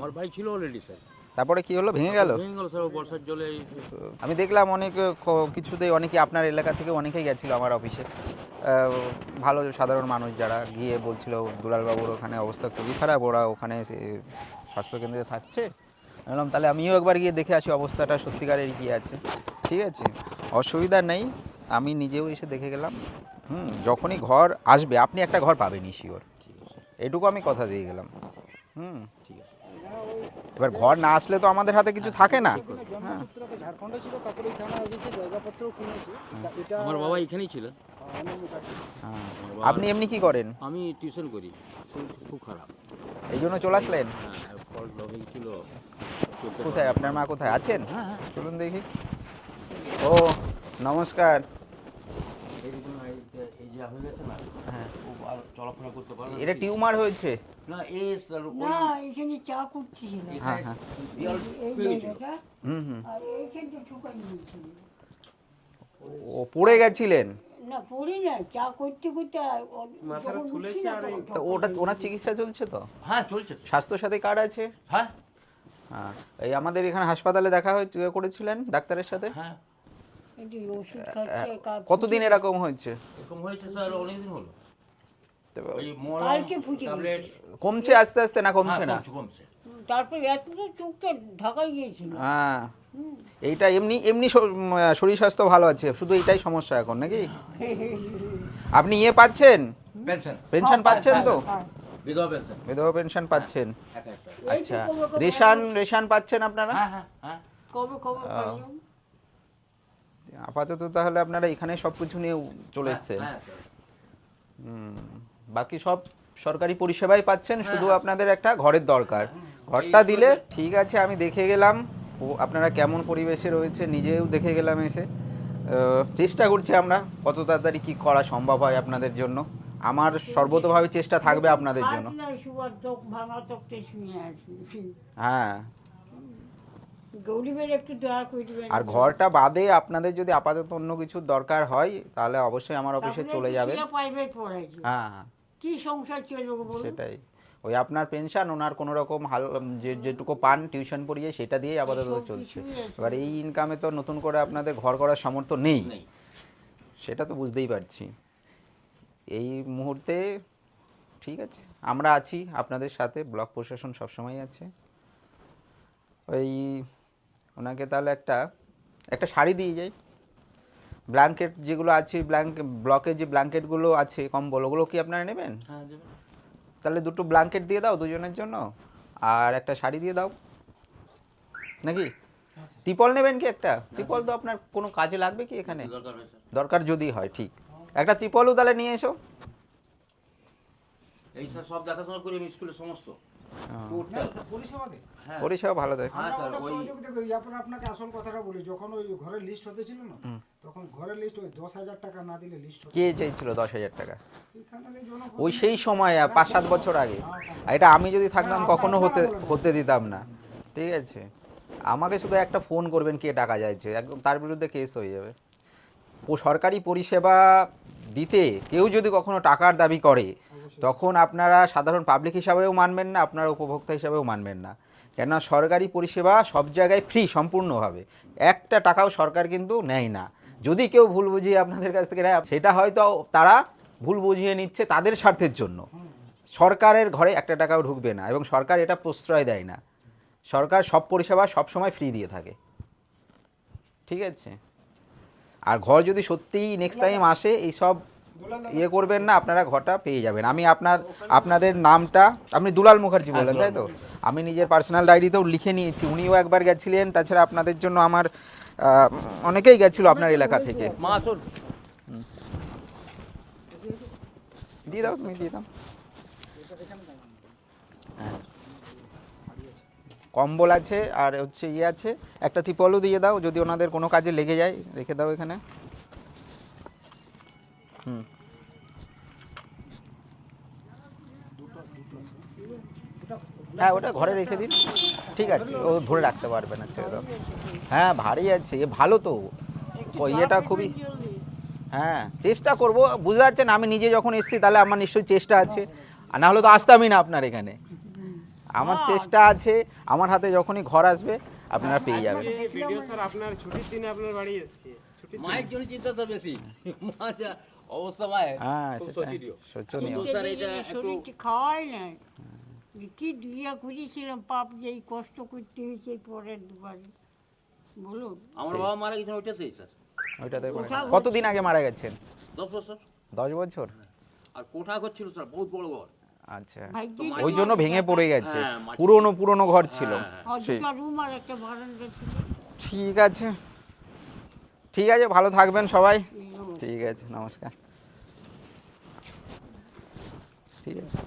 আমার ভাই ছিল অলরেডি স্যার তারপরে কি হলো? ভেঙে গেল? ভেঙে গেল স্যার বর্ষার জলে আমি দেখলাম অনেক কিছুতেই অনেকে আপনার এলাকা থেকে অনেকেই গেছিল আমার অফিসে। ভালো সাধারণ মানুষ যারা গিয়ে বলছিল দুলালবাবুর ওখানে অবস্থা খুবই খারাপ ওরা ওখানে স্বাস্থ্যকেন্দ্রে থাকছে। বললাম তাহলে আমিও একবার গিয়ে দেখে আসি অবস্থাটা সত্যিকারের কি আছে? ঠিক আছে অসুবিধা নেই আমি নিজেও এসে দেখে গেলাম। হুম যখনই ঘর আসবে আপনি একটা ঘর পাবেনই শিওর এটুকু আমি কথা দিয়ে গেলাম। হুম। ঠিক আছে। এবার ঘর না আসলে তো আমাদের হাতে কিছু থাকে না। ছিল আমার বাবা এখানেই আছে। হ্যাঁ। আপনি এমনি কি করেন? আমি টিউশন করি। খুব খারাপ। এই জন্য চলে আসলেন? হ্যাঁ ছিল। কোথায়? আপনার মা কোথায়? আছেন? হ্যাঁ চলুন দেখি। ও নমস্কার। হয়ে গেছে না? হ্যাঁ। ও আর চলাফেরা করতে পারে না। এটা টিউমার হয়েছে? না এই স্যার না এখানে হ্যাঁ হ্যাঁ। হুম হুম। আর এইখানটা ও পড়ে গেছিলেন? না পড়ি না চা করতে করতে আর তখন তো ওটা ওনার চিকিৎসা চলছে তো? হ্যাঁ চলছে। তো। স্বাস্থ্যসাথী কার্ড আছে? হ্যাঁ। হ্যাঁ এই আমাদের এখানে হাসপাতালে দেখা হয়েছে করেছিলেন ডাক্তারের সাথে? হ্যাঁ। কতদিন এরকম হয়েছে? এরকম হয়েছে স্যার অনেকদিন হলো। তো কমছে আস্তে আস্তে না কমছে না? হ্যাঁ, কমছে। কমছে তারপর এতটা চোখটা ঢাকাই গিয়েছিল। হ্যাঁ। এইটা এমনি এমনি শরীর স্বাস্থ্য ভালো আছে শুধু এইটাই সমস্যা এখন নাকি? আপনি ইয়ে পাচ্ছেন? পেনশন। পেনশন পাচ্ছেন তো? হ্যাঁ। বিধবা পেনশন। পাচ্ছেন। তো আচ্ছা। রেশন রেশন পাচ্ছেন আপনারা? হ্যাঁ হ্যাঁ আপাতত তাহলে আপনারা এখানে সব কিছু নিয়ে চলে এসছেন। হ্যাঁ হুম, বাকি সব সরকারি পরিষেবাই পাচ্ছেন শুধু হ্যাঁ। আপনাদের একটা ঘরের দরকার। ঘরটা দিলে ঠিক আছে আমি দেখে গেলাম ও আপনারা কেমন পরিবেশে রয়েছে নিজেও দেখে গেলাম এসে। চেষ্টা করছি আমরা কত তাড়াতাড়ি কি করা সম্ভব হয় আপনাদের জন্য। আমার সর্বতভাবে চেষ্টা থাকবে আপনাদের জন্য। হ্যাঁ গরিবের একটু দয়া করে দিবেন আর ঘরটা বাদে আপনাদের যদি আপাতত অন্য কিছুর দরকার হয় তাহলে অবশ্যই আমার অফিসে চলে যাবে হ্যাঁ হ্যাঁ। কি সংসার চলবে সেটাই। ওই আপনার পেনশন ওনার কোনো রকম হাল যে যেটুকু পান টিউশন পড়িয়ে সেটা দিয়েই আপাতত চলছে। এবার এই ইনকামে তো নতুন করে আপনাদের ঘর করার সামর্থ্য নেই। নেই। সেটা তো বুঝতেই পারছি। এই মুহূর্তে ঠিক আছে আমরা আছি আপনাদের সাথে। ব্লক প্রশাসন সবসময় আছে। ওই ওনাকে তাহলে একটা একটা শাড়ি দিয়ে যাই। ব্ল্যাঙ্কেট যেগুলো আছে ব্ল্যাঙ্ক ব্লকের যে ব্ল্যাঙ্কেটগুলো আছে কম্বল ওগুলো কি আপনারা নেবেন? হ্যাঁ তাহলে দুটো ব্ল্যাঙ্কেট দিয়ে দাও দুজনের জন্য আর একটা শাড়ি দিয়ে দাও। নাকি? ত্রিপল নেবেন কি একটা? ত্রিপল তো আপনার কোনো কাজে লাগবে কি এখানে? দরকার হয় যদি হয় ঠিক। একটা ত্রিপলও তাহলে নিয়ে এসো। এই স্যার সব দেখাশোনা করি আমি স্কুলের সমস্ত। হ্যাঁ। পরিষেবা দেয়। হ্যাঁ। পরিষেবা ভালো দেয়। হ্যাঁ আপনাকে আসল কথাটা বলি যখন ওই ঘরের লিস্ট হতে ছিল না তখন ঘরের লিস্ট ওই দশ হাজার টাকা না দিলে লিস্ট কে চাইছিল দশ হাজার টাকা? ওই সেই সময় পাঁচ সাত বছর আগে। আর এটা আমি যদি থাকতাম কখনো হতে হতে দিতাম না। ঠিক আছে? আমাকে শুধু একটা ফোন করবেন কে টাকা চাইছে। একদম তার বিরুদ্ধে কেস হয়ে যাবে। ও সরকারি পরিষেবা দিতে কেউ যদি কখনো টাকার দাবি করে তখন আপনারা সাধারণ পাবলিক হিসাবেও মানবেন না, আপনারা উপভোক্তা হিসাবেও মানবেন না। কেননা সরকারি পরিষেবা সব জায়গায় ফ্রি সম্পূর্ণভাবে। একটা টাকাও সরকার কিন্তু নেয় না। যদি কেউ ভুল বুঝিয়ে আপনাদের কাছ থেকে নেয়, সেটা হয়তো তারা ভুল বুঝিয়ে নিচ্ছে তাদের স্বার্থের জন্য। সরকারের ঘরে একটা টাকাও ঢুকবে না এবং সরকার এটা প্রশ্রয় দেয় না। সরকার সব পরিষেবা সবসময় ফ্রি দিয়ে থাকে। ঠিক আছে? আর ঘর যদি সত্যিই নেক্সট টাইম আসে এই সব ইয়ে করবেন না আপনারা ঘরটা পেয়ে যাবেন। আমি আপনার আপনাদের নামটা আপনি দুলাল মুখার্জি বললেন তাই তো? আমি নিজের পার্সোনাল ডায়েরিতেও লিখে নিয়েছি উনিও একবার গেছিলেন তাছাড়া আপনাদের জন্য আমার অনেকেই গেছিল আপনার এলাকা থেকে। দিয়ে দাও তুমি দিয়ে দাও। কম্বল আছে আর হচ্ছে ইয়ে আছে একটা ত্রিপলও দিয়ে দাও যদি ওনাদের কোনো কাজে লেগে যায় রেখে দাও এখানে। হুম হ্যাঁ ওটা ঘরে রেখে দিন। ঠিক আছে ও ধরে রাখতে পারবে না ছেড়ে দাও। হ্যাঁ ভারী আছে এ ভালো তো। ও ইয়েটা খুবই হ্যাঁ চেষ্টা করব বুঝতে পারছেন আমি নিজে যখন এসেছি তাহলে আমার নিশ্চয়ই চেষ্টা আছে। আর না হলে তো আসতামই না আপনার এখানে। আমার। চেষ্টা আছে আমার হাতে যখনই ঘর আসবে আপনারা পেয়ে যাবেন। ভিডিও স্যার আপনার ছুটির দিনে আপনার বাড়ি এসেছে। মায়ের জন্য চিন্তা তো বেশি। মা অবস্থা মায়ের হ্যাঁ সেটা শোচনীয়। শোচনীয়। স্যার এটা একটু খাওয়াই নাই? কি দুইয়া করেছিলাম পাপ যে এই কষ্ট করতে হয়েছে পরের দুবারে। বলুন। আমার বাবা মারা গেছেন ওইটাতেই স্যার। ওইটাতে কতদিন আগে মারা গেছেন? দশ বছর। দশ বছর? আর কোঠা ঘর ছিল স্যার বহুত বড় ঘর। আচ্ছা। ওই জন্য ভেঙে পড়ে গেছে। হ্যাঁ, পুরনো পুরনো ঘর ছিল। হ্যাঁ, আর সেই দুটা রুম আর একটা বারান্দা ছিল। ঠিক আছে। ঠিক আছে ভালো থাকবেন সবাই। ঠিক আছে নমস্কার। ঠিক আছে।